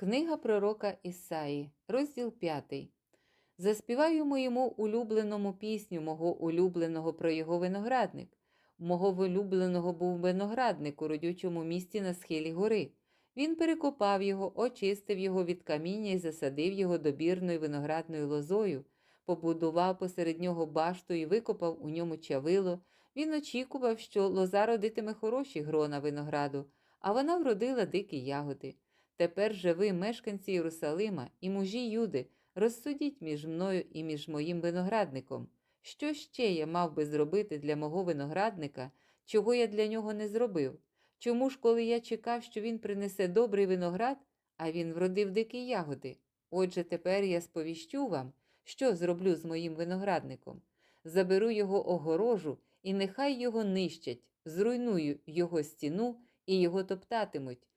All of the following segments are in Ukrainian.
Книга пророка Ісаї, розділ 5. Заспіваю моєму улюбленому пісню, мого улюбленого про його виноградник. Мого улюбленого був виноградник у родючому місті на схилі гори. Він перекопав його, очистив його від каміння і засадив його добірною виноградною лозою, побудував посеред нього башту і викопав у ньому чавило. Він очікував, що лоза родитиме хороші грона винограду, а вона вродила дикі ягоди. Тепер же ви, мешканці Єрусалима і мужі Юди, розсудіть між мною і між моїм виноградником. Що ще я мав би зробити для мого виноградника, чого я для нього не зробив? Чому ж, коли я чекав, що він принесе добрий виноград, а він вродив дикі ягоди? Отже, тепер я сповіщу вам, що зроблю з моїм виноградником. Заберу його огорожу, і нехай його нищать, зруйную його стіну і його топтатимуть,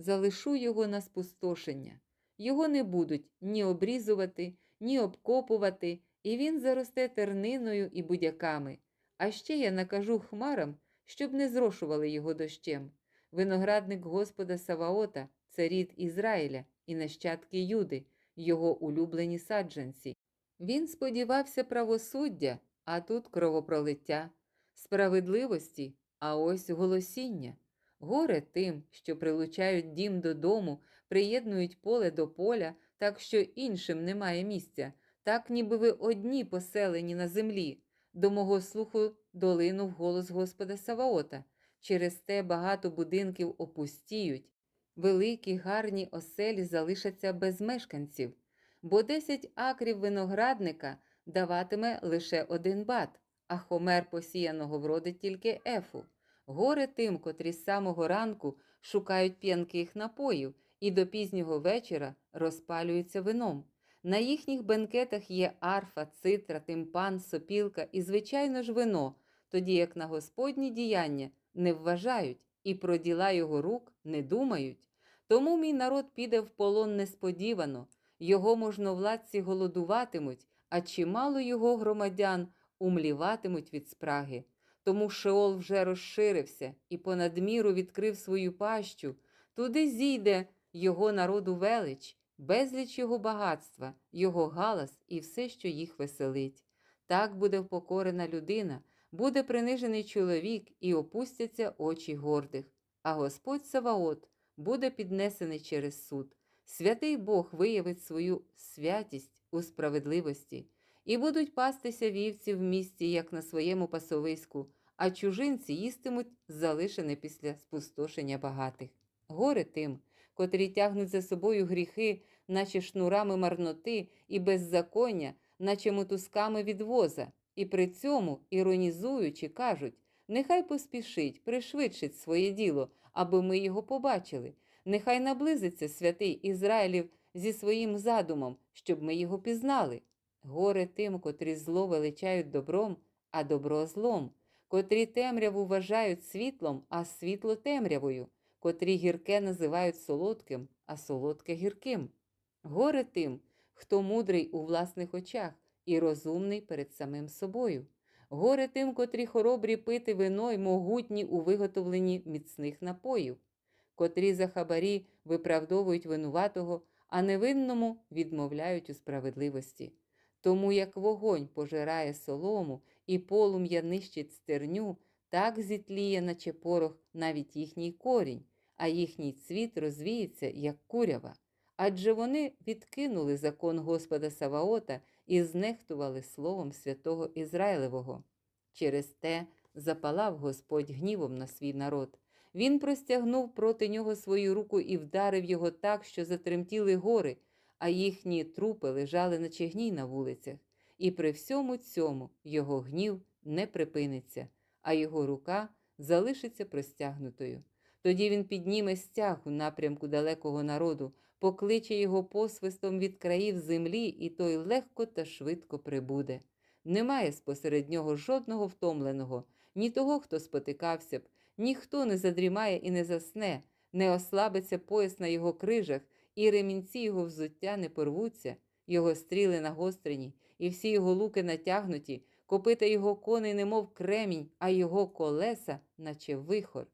залишу його на спустошення. Його не будуть ні обрізувати, ні обкопувати, і він заросте терниною і будяками. А ще я накажу хмарам, щоб не зрошували його дощем. Виноградник Господа Саваота це рід Ізраїля і нащадки Юди, його улюблені саджанці. Він сподівався правосуддя, а тут кровопролиття, справедливості, а ось голосіння. Горе тим, що прилучають дім додому, приєднують поле до поля, так що іншим немає місця, так ніби ви одні поселені на землі. До мого слуху долинув голос Господа Саваота. Через те багато будинків опустіють, великі гарні оселі залишаться без мешканців, бо десять акрів виноградника даватиме лише один бат, а хомер посіяного вродить тільки ефу. Горе тим, котрі з самого ранку шукають п'янких напоїв і до пізнього вечора розпалюються вином. На їхніх бенкетах є арфа, цитра, тимпан, сопілка і, звичайно ж, вино, тоді як на Господні діяння не вважають і про діла його рук не думають. Тому мій народ піде в полон несподівано, його можновладці голодуватимуть, а чимало його громадян умліватимуть від спраги. Тому Шеол вже розширився і понад міру відкрив свою пащу. Туди зійде його народу велич, безліч його багатства, його галас і все, що їх веселить. Так буде впокорена людина, буде принижений чоловік і опустяться очі гордих. А Господь Саваот буде піднесений через суд. Святий Бог виявить свою святість у справедливості, і будуть пастися вівці в місті, як на своєму пасовиську, а чужинці їстимуть залишене після спустошення багатих. Горе тим, котрі тягнуть за собою гріхи, наче шнурами марноти і беззаконня, наче мотузками від воза, і при цьому, іронізуючи, кажуть: нехай поспішить, пришвидшить своє діло, аби ми його побачили. Нехай наблизиться святий Ізраїлів зі своїм задумом, щоб ми його пізнали. Горе тим, котрі зло величають добром, а добро злом, котрі темряву вважають світлом, а світло темрявою, котрі гірке називають солодким, а солодке гірким. Горе тим, хто мудрий у власних очах і розумний перед самим собою. Горе тим, котрі хоробрі пити вино й могутні у виготовленні міцних напоїв, котрі за хабарі виправдовують винуватого, а невинному відмовляють у справедливості. Тому як вогонь пожирає солому і полум'я нищить стерню, так зітліє, наче порох, навіть їхній корінь, а їхній цвіт розвіється, як курява. Адже вони відкинули закон Господа Саваота і знехтували словом святого Ізраїлевого. Через те запалав Господь гнівом на свій народ. Він простягнув проти нього свою руку і вдарив його так, що затремтіли гори, а їхні трупи лежали на чегній на вулицях. І при всьому цьому його гнів не припиниться, а його рука залишиться простягнутою. Тоді він підніме стяг у напрямку далекого народу, покличе його посвистом від країв землі, і той легко та швидко прибуде. Немає спосеред нього жодного втомленого, ні того, хто спотикався б, ніхто не задрімає і не засне, не ослабиться пояс на його крижах, і ремінці його взуття не порвуться, його стріли нагострені, і всі його луки натягнуті, копита його коней, немов кремінь, а його колеса, наче вихор.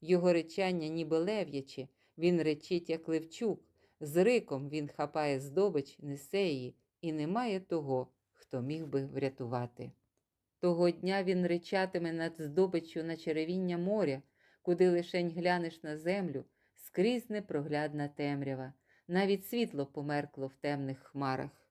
Його речання, ніби лев'яче, він речить, як левчук, З риком він хапає здобич, несе її, і немає того, хто міг би врятувати. Того дня він ричатиме над здобиччю на черевіння моря, куди лишень глянеш на землю, скрізь непроглядна темрява, навіть світло померкло в темних хмарах.